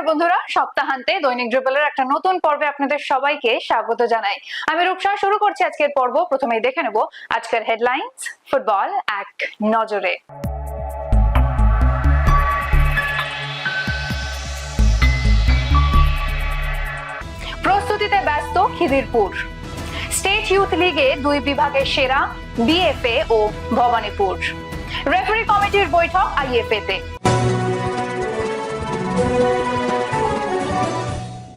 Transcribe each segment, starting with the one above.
নমস্কার বন্ধুরা, সপ্তাহান্তে দৈনিক ড্রিবলের একটা নতুন পর্বে আপনাদের সবাইকে স্বাগত জানাই। আমি রূপসা, শুরু করছি আজকের পর্ব। প্রথমেই দেখে নেব আজকের হেডলাইন্স ফুটবল এক নজরে। প্রস্তুতিতে ব্যস্ত খিদিরপুর। স্টেট ইউথ লিগে দুই বিভাগের সেরা বিএফএ ও ভবানীপুর। রেফারি কমিটির বৈঠক আইএফএ তে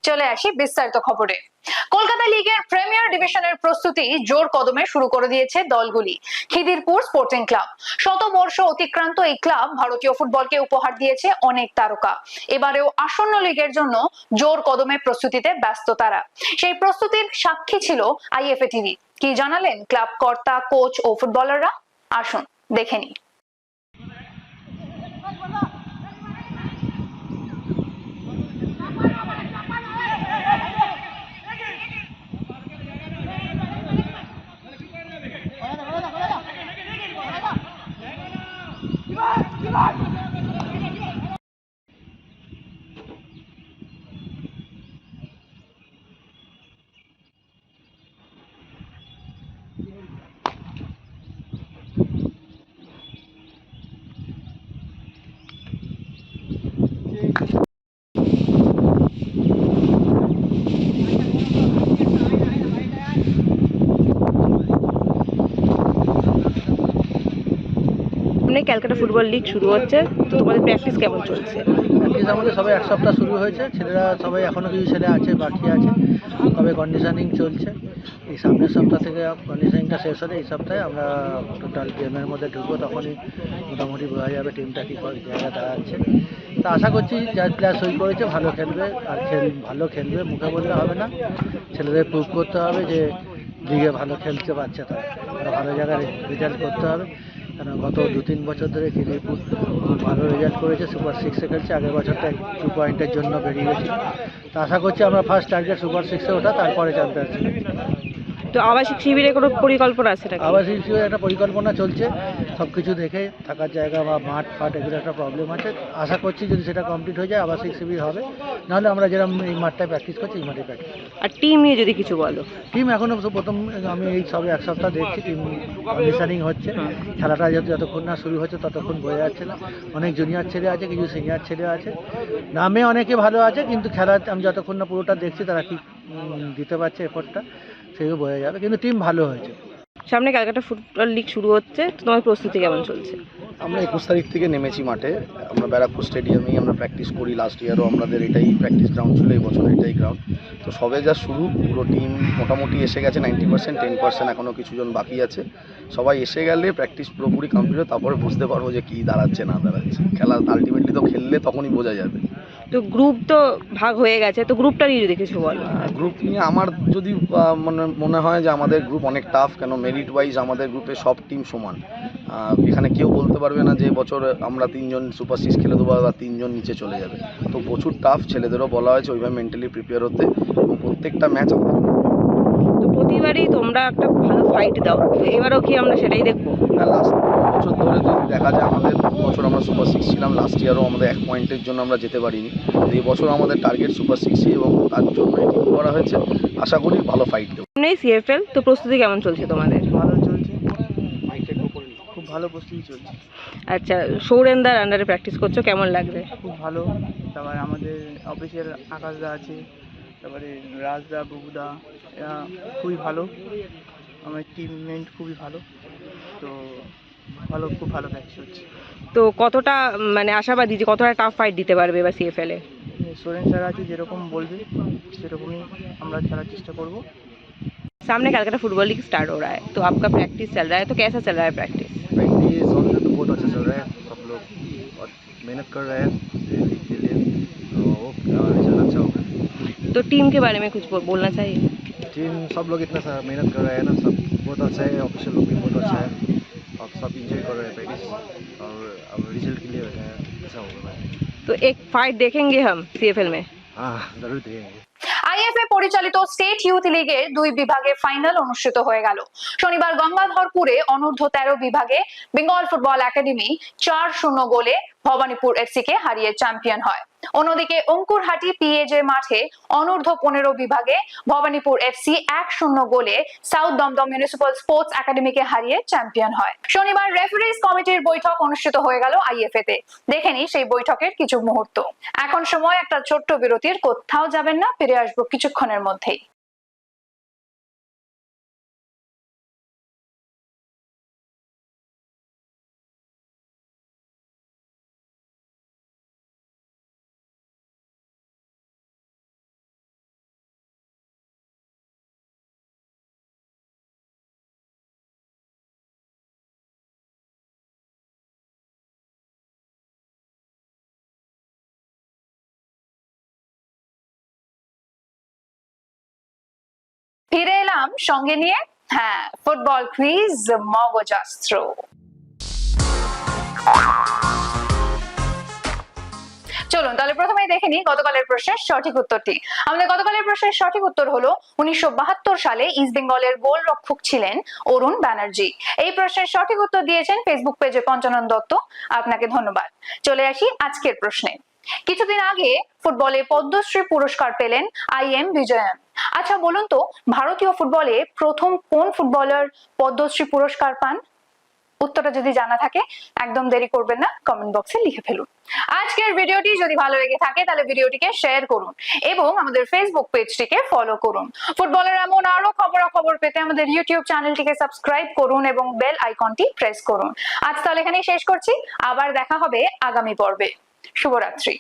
চলে আসি বিস্তারিত খবরে। কলকাতা লিগের প্রিমিয়ার ডিভিশনের প্রস্তুতি জোর কদমে শুরু করে দিয়েছে দলগুলি। Khidirpur sporting club. শতবর্ষ অতিক্রান্ত এই ক্লাব ভারতীয় ফুটবলকে উপহার দিয়েছে অনেক তারকা। এবারেও আসন্ন লিগের জন্য জোর কদমে প্রস্তুতিতে ব্যস্ত তারা। সেই প্রস্তুতির সাক্ষী ছিল আইএফএ টিভি। কি জানালেন ক্লাব কর্তা, কোচ ও ফুটবলাররা? আসুন, দেখে নিই। সামনে ক্যালকাটা ফুটবল লিগ শুরু হচ্ছে। তো তোমাদের প্র্যাকটিস কেমন চলছে? প্র্যাকটিস আমাদের সবাই এক সপ্তাহ শুরু হয়েছে। ছেলেরা সবাই এখনও কিছু ছেলে আছে, বাকি আছে। তবে কন্ডিশনিং চলছে। এই সামনের সপ্তাহ থেকে কন্ডিশনিংটা শেষ হলে এই সপ্তাহে আমরা টোটাল গেমের মধ্যে ঢুকবো। তখনই মোটামুটি বোঝা যাবে টিমটা কী করে জায়গায় দাঁড়াচ্ছে। তা আশা করছি যার প্লেয়ার সই করেছে ভালো খেলবে। আর খেল ভালো খেলবে মুখে বললে হবে না। ছেলেদের প্রুভ করতে হবে যে লিগে ভালো খেলতে পারছে তারা ভালো জায়গায় রেজাল্ট করতে হবে। কেন গত দু তিন বছর ধরে খিদিরপুর খুব ভালো রেজাল্ট করেছে সুপার সিক্সে খেলছে, আগের বছরটা টু পয়েন্টের জন্য বেরিয়ে গেছে। তা আশা করছি আমরা ফার্স্ট টার্গেট সুপার সিক্সে ওঠা, তারপরে চ্যাম্পিয়নশিপ তো আবাসিক শিবিরে কোনো পরিকল্পনা আছে নাকি? আবাস হিসেবে একটা পরিকল্পনা চলছে সব কিছু দেখে থাকার জায়গা বা মাঠ ফাট এগুলো একটা প্রবলেম আছে। আশা করছি যদি সেটা কমপ্লিট হয়ে যায় আবাসিক শিবির হবে। নাহলে আমরা যেরকম এই মাঠটায় প্র্যাকটিস করছি এই মাঠে প্র্যাকটিস আর টিম নিয়ে যদি কিছু বলো। টিম এখনও প্রথম আমি এই সবে এক সপ্তাহ দেখছি টিম কন্ডিশনিং হচ্ছে। খেলাটা যত যতক্ষণ না শুরু হচ্ছে ততক্ষণ বোঝা যাচ্ছে না। অনেক জুনিয়র ছেলে আছে কিছু সিনিয়র ছেলে আছে। নামে অনেকে ভালো আছে কিন্তু খেলা আমি যতক্ষণ না পুরোটা দেখছি তারা কি দিতে পারছে এফোর্টটা সেও বোঝা যাবে কিন্তু টিম ভালো হয়েছে। সামনে ক্যালকাটা ফুটবল লিগ শুরু হচ্ছে তো তোমার প্রস্তুতি কেমন চলছে? আমরা একুশ তারিখ থেকে নেমেছি মাঠে। আমরা ব্যারাকপুর স্টেডিয়ামেই আমরা প্র্যাকটিস করি। লাস্ট ইয়ারও আমাদের এটাই প্র্যাকটিস গ্রাউন্ড ছিল এই বছর এটাই গ্রাউন্ড তো সবে যা শুরু পুরো টিম মোটামুটি এসে গেছে নাইনটি পার্সেন্ট টেন পার্সেন্ট এখনও কিছুজন বাকি আছে। সবাই এসে গেলে প্র্যাকটিস পুরোপুরি কমপ্লিট হয় তারপরে বুঝতে পারব যে কী দাঁড়াচ্ছে না দাঁড়াচ্ছে। খেলা আলটিমেটলি তো খেললে তখনই বোঝা যাবে। তো গ্রুপ তো ভাগ হয়ে গেছে তো গ্রুপটা নিয়ে যদি কিছু বলো গ্রুপ নিয়ে আমার যদি মানে মনে হয় যে আমাদের গ্রুপ অনেক টাফ কেন মেরিট ওয়াইজ আমাদের গ্রুপে সব টিম সমান। এখানে কেউ বলতে পারবে না যে বছর আমরা তিনজন সুপার সিক্স খেলে দেবো বা তিনজন নিচে চলে যাবে। তো প্রচুর টাফ ছেলেদেরও বলা হয়েছে ওইভাবে মেন্টালি প্রিপেয়ার হতে। এবং প্রত্যেকটা ম্যাচ আমাদের তো প্রতিবারই তোমরা একটা ভালো ফাইট দাও। এবারও কি আমরা সেটাই দেখব? লাস্ট বছর ধরে যদি দেখা যায় আমাদের সুপার লাস্ট ইয়ারও আমাদের এক পয়েন্টের জন্য আমরা যেতে পারিনি। তো এই বছর আমাদের টার্গেট সুপার সিক্সই এবং তার জন্য টিম করা হয়েছে। আশা করি ভালো ফাইট দেবো। সিএফএল তো প্রস্তুতি কেমন চলছে তোমাদের? ভালো চলছে। খুব ভালো প্রস্তুতি চলছে। আচ্ছা সৌরেন্দার আন্ডারে প্র্যাকটিস করছ কেমন লাগবে? খুব ভালো। তারপরে আমাদের অফিসের আকাশদা আছে। তারপরে রাজদা বুবুদা এরা খুবই ভালো। আমার টিমমেন্ট খুবই ভালো। তো ভালো খুব ভালো প্র্যাকটিস হচ্ছে তো কতটা উম, মানে আশাবাদী যে কতটা টাফ ফাইট দিতে পারবে বা সিএফএল এ সোরেন স্যার আছে যেরকম বলবে সেরকমই আমরা খেলার চেষ্টা করব सामने कलकत्ता फुटबॉल लीग स्टार्ट हो रहा है तो आपका प्रैक्टिस चल रहा है तो कैसा चल रहा है प्रैक्टिस प्रैक्टिस और तो बहुत अच्छा चल रहा है सब लोग और मेहनत कर रहे हैं लीग के लिए तो वो रिजल्ट अच्छा होगा तो टीम के बारे में कुछ बो- बोलना चाहिए टीम सब लोग इतना सा मेहनत कर रहे हैं ना सब बहुत अच्छा है ऑफिशियल लोग भी बहुत अच्छा है और सब इंजॉय कर रहे हैं प्रैक्टिस और अब रिजल्ट के लिए अ, अच्छा होगा तो एक फाइट देखेंगे हम सीएफएल में हाँ ज़रूर देंगे আইএফএ পরিচালিত স্টেট ইউথ লিগের দুই বিভাগে ফাইনাল অনুষ্ঠিত হয়ে গেল শনিবার গঙ্গাধরপুরে অনূর্ধ্ব তেরো বিভাগে বেঙ্গল ফুটবল একাডেমি চার শূন্য গোলে ভবানীপুর এফসি কে হারিয়ে চ্যাম্পিয়ন হয় অন্যদিকে অঙ্কুরহাটি পিএজে মাঠে অনূর্ধ্ব পনেরো বিভাগে ভবানীপুর এফসি এক শূন্য গোলে সাউথ দমদম মিউনিসিপাল স্পোর্টস একাডেমিকে হারিয়ে চ্যাম্পিয়ন হয়। শনিবার রেফারিজ কমিটির বৈঠক অনুষ্ঠিত হয়ে গেল আইএফএ তে দেখেনি সেই বৈঠকের কিছু মুহূর্ত। এখন সময়, একটা ছোট্ট বিরতির, কোথাও যাবেন না, ফিরে আসব কিছুক্ষণের মধ্যেই। ফিরে এলাম সঙ্গে নিয়ে। হ্যাঁ ফুটবল ক্রিজ মগজাস্ত্র চলুন, তাহলে প্রথমে দেখে নিই গতকালের প্রশ্নের সঠিক উত্তরটি। আমাদের গতকালের প্রশ্নের সঠিক উত্তর হলো, উনিশশো বাহাত্তর সালে ইস্ট বেঙ্গলের গোল রক্ষক ছিলেন অরুণ ব্যানার্জি। এই প্রশ্নের সঠিক উত্তর দিয়েছেন ফেসবুক পেজে পঞ্চানন দত্ত। আপনাকে ধন্যবাদ। চলে আসি আজকের প্রশ্নে। কিছুদিন আগে ফুটবলে পদ্মশ্রী পুরস্কার পেলেন আই এম বিজয়ন। আচ্ছা বলুন তো, ভারতীয় ফুটবলে প্রথম কোন ফুটবলার পদ্মশ্রী পুরস্কার পান? উত্তরটা যদি জানা থাকে, একদম দেরি করবেন না কমেন্ট বক্সে লিখে ফেলুন। আজকের ভিডিওটি যদি ভালো লেগে থাকে, তাহলে ভিডিওটিকে শেয়ার করুন এবং আমাদের ফেসবুক পেজটিকে ফলো করুন। ফুটবলের এমন আরও খবরাখবর পেতে আমাদের ইউটিউব চ্যানেলটিকে সাবস্ক্রাইব করুন এবং বেল আইকনটি প্রেস করুন। আজ তাহলে এখানেই শেষ করছি, আবার দেখা হবে আগামী পর্বে। শুভরাত্রি।